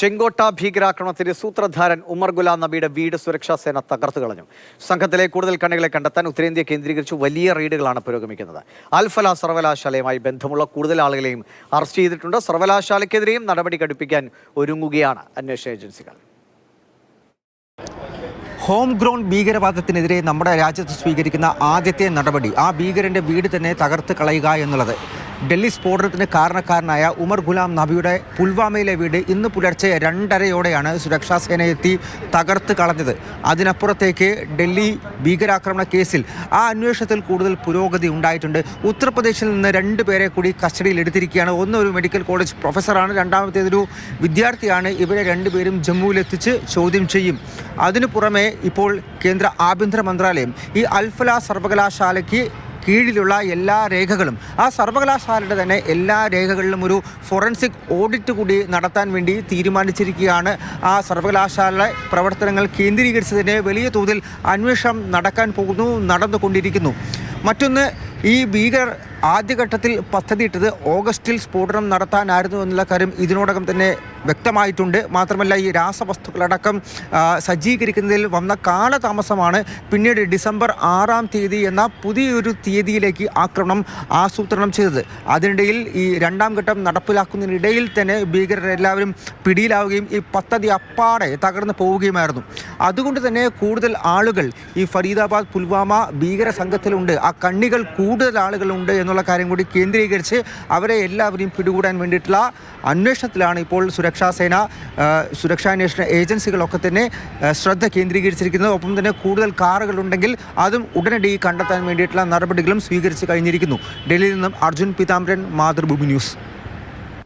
ചെങ്കോട്ട ഭീകരാക്രമണത്തിന്റെ സൂത്രധാരൻ ഉമർ ഗുലാം നബിയുടെ വീട് സുരക്ഷാ സേന തകർത്തു കളഞ്ഞു. സംഘത്തിലെ കൂടുതൽ കണ്ണികളെ കണ്ടെത്താൻ ഉത്തരേന്ത്യ കേന്ദ്രീകരിച്ച് വലിയ റെയ്ഡുകളാണ് പുരോഗമിക്കുന്നത്. അൽഫല സർവകലാശാലയുമായി ബന്ധമുള്ള കൂടുതൽ ആളുകളെയും അറസ്റ്റ് ചെയ്തിട്ടുണ്ട്. സർവകലാശാലയ്ക്കെതിരെയും നടപടി കടുപ്പിക്കാൻ ഒരുങ്ങുകയാണ് അന്വേഷണ ഏജൻസികൾ. ഹോം ഗ്രൗണ്ട് ഭീകരവാദത്തിനെതിരെ നമ്മുടെ രാജ്യത്ത് സ്വീകരിക്കുന്ന ആദ്യത്തെ നടപടി ആ ഭീകരന്റെ വീട് തന്നെ തകർത്ത് കളയുക എന്നുള്ളത്. ഡൽഹി സ്ഫോടനത്തിന് കാരണക്കാരനായ ഉമർ ഗുലാം നബിയുടെ പുൽവാമയിലെ വീട് ഇന്ന് പുലർച്ചെ രണ്ടരയോടെയാണ് സുരക്ഷാ എത്തി തകർത്ത് കളഞ്ഞത്. അതിനപ്പുറത്തേക്ക് ഡൽഹി ഭീകരാക്രമണ കേസിൽ ആ അന്വേഷണത്തിൽ കൂടുതൽ പുരോഗതി ഉണ്ടായിട്ടുണ്ട്. ഉത്തർപ്രദേശിൽ നിന്ന് രണ്ട് പേരെ കൂടി കസ്റ്റഡിയിൽ എടുത്തിരിക്കുകയാണ്. ഒന്ന് ഒരു മെഡിക്കൽ കോളേജ് പ്രൊഫസറാണ് രണ്ടാമത്തേതൊരു വിദ്യാർത്ഥിയാണ്. ഇവരെ രണ്ടുപേരും ജമ്മുവിലെത്തിച്ച് ചോദ്യം ചെയ്യും. അതിനു പുറമെ ഇപ്പോൾ കേന്ദ്ര ആഭ്യന്തര മന്ത്രാലയം ഈ അൽഫല സർവകലാശാലയ്ക്ക് കീഴിലുള്ള എല്ലാ രേഖകളും. ആ സർവകലാശാലയുടെ തന്നെ എല്ലാ രേഖകളിലും ഒരു ഫോറൻസിക് ഓഡിറ്റ് കൂടി നടത്താൻ വേണ്ടി തീരുമാനിച്ചിരിക്കുകയാണ്. ആ സർവകലാശാല പ്രവർത്തനങ്ങൾ കേന്ദ്രീകരിച്ചതിന്റെ വലിയ തോതിൽ അന്വേഷണം നടക്കാൻ പോകുന്നു നടന്നുകൊണ്ടിരിക്കുന്നു. മറ്റൊന്ന് ഈ ഭീകരർ ആദ്യഘട്ടത്തിൽ പദ്ധതിയിട്ടത് ഓഗസ്റ്റിൽ സ്ഫോടനം നടത്താനായിരുന്നു എന്നുള്ള കാര്യം ഇതിനോടകം തന്നെ വ്യക്തമായിട്ടുണ്ട്. മാത്രമല്ല ഈ രാസവസ്തുക്കളടക്കം സജ്ജീകരിക്കുന്നതിൽ വന്ന കാലതാമസമാണ് പിന്നീട് ഡിസംബർ ആറാം തീയതി എന്ന പുതിയൊരു തീയതിയിലേക്ക് ആക്രമണം ആസൂത്രണം ചെയ്തത്. അതിനിടയിൽ ഈ രണ്ടാം ഘട്ടം നടപ്പിലാക്കുന്നതിനിടയിൽ തന്നെ ഭീകരരെല്ലാവരും പിടിയിലാവുകയും ഈ പദ്ധതി അപ്പാടെ തകർന്നു പോവുകയുമായിരുന്നു. അതുകൊണ്ട് തന്നെ കൂടുതൽ ആളുകൾ ഈ ഫരീദാബാദ് പുൽവാമ ഭീകര സംഘത്തിലുണ്ട്. ആ കണ്ണികൾ കൂടുതൽ ആളുകളുണ്ട് എന്നുള്ള കാര്യം കൂടി കേന്ദ്രീകരിച്ച് അവരെ എല്ലാവരെയും പിടികൂടാൻ വേണ്ടിയിട്ടുള്ള അന്വേഷണത്തിലാണ് ഇപ്പോൾ സുരക്ഷാ സേന സുരക്ഷാന്വേഷണ ഏജൻസികളൊക്കെ തന്നെ ശ്രദ്ധ കേന്ദ്രീകരിച്ചിരിക്കുന്നത്. ഒപ്പം തന്നെ കൂടുതൽ കാറുകളുണ്ടെങ്കിൽ അതും ഉടനടി കണ്ടെത്താൻ വേണ്ടിയിട്ടുള്ള നടപടികളും സ്വീകരിച്ച് കഴിഞ്ഞിരിക്കുന്നു. ഡൽഹിയിൽ നിന്നും അർജുൻ പീതാംബരൻ മാതൃഭൂമി ന്യൂസ്.